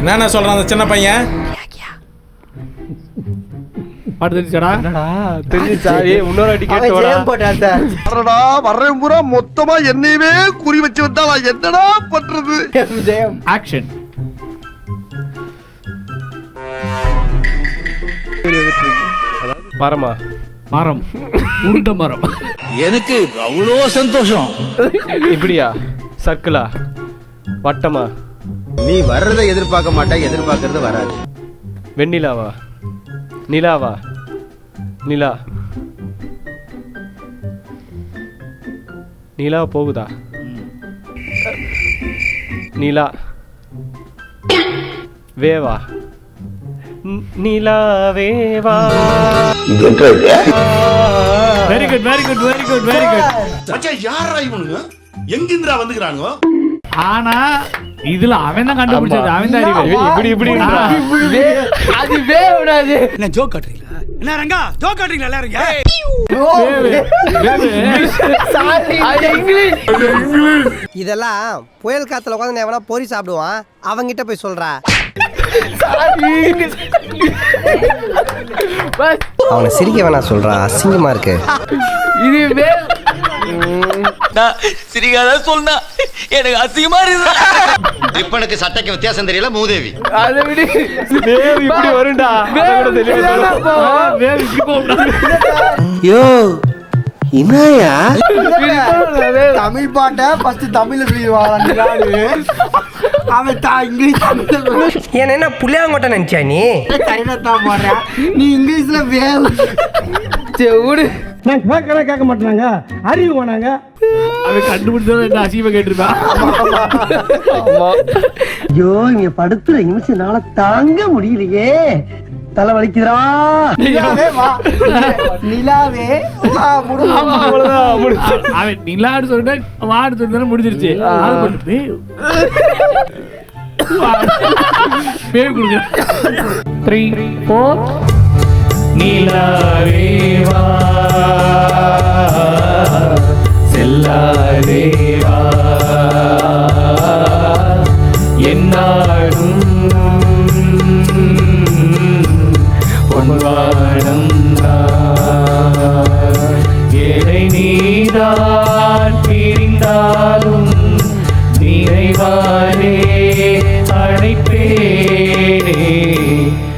என்னென்ன சொல்றான் அந்த சின்ன பையன்? பாட்டு தெரிஞ்சாடா தெரிஞ்சுச்சா? ஏய் இன்னொரு வாட்டி அவன் கேட்டு வாடா ஜெயம் போட்டான் சார். அடடா வர்றேன் பூரா மொத்தமா என்னையவே குறி வச்சு வந்தா நான் என்னடா பண்றது? ஜெயம். ஆக்ஷன் மரமா மரம். உருண்ட மரம். எனக்கு அவ்வளோ சந்தோஷம். இப்படியா? சர்க்கிளா? வட்டமா? நீ வர்றதை எதிர்பார்க்க மாட்டா எதிர்பார்க்கறது வராது. வெண்ணிலாவா? நிலாவா? நிலா? நிலா போகுதா? நிலா? வேவா? நிலா வேவா? Very good very good very good very good யாரா இவனுங்க? எங்கிருந்துடா வந்துக்கிறானுங்க? ஆனா இதுல அவன் தான் கண்டுபிடிச்சது அவன் தான் அறிவு. இப்படி இப்படி. அது வேவுடாது என்ன ஜோக் காட்டுறீங்களா? என்ன ரங்கா ஜோக் காட்டுறீங்களா எல்லாரும்? வேவு, வேவு. அது இங்கிலீஷ். இதெல்லாம் புயல் காத்துல உட்காந்து எவனா பொறி சாப்பிடுவான் அவங்கிட்ட போய் சொல்றா. அவனை சிரிக்க வேணா சொல்றா அசிங்கமா இருக்கு. இது வே சிரிக்காத சொன்னா எனக்கு அசிங்கமா இருக்கு இப்பனுக்கு சட்டைக்கு வித்தியாசம் தெரியல மூதேவி. அதை விடு. வேவ் இப்படி வரும்டா. அதை விட தெளிவா சொல்லு. வேவு இப்படி போகும்டா. யோ இனாயா தமிழ் பாட்டை ஃபர்ஸ்ட் தமிழ்ல சொல்லிடுவாங்க அவன் தா இங்கிலீஷ் என்ன என்ன புளியாங்கொட்டை நினைச்சா நீ? தான் போடுறேன் நீ இங்கிலீஷ்ல வேவு. விடு. அவன் கண்டுபிடிச்சது என்ன அசிங்கமா கேட்டிருப்பான் ஐயோ இங்க படுத்துற நிமிஷம்னால தாங்க முடியலையே. தலை வலிக்குதுடா. நிலாவே. அவன் நிலாடு சொல்லிட்டு வாடு சொல்லிட்டு முடிஞ்சிருச்சு. அது மட்டும் நிலாவேவா செல்லாதேவா என்னாடும் பொன்வாடம் ஏழை நீதான் பிரிந்தாலும்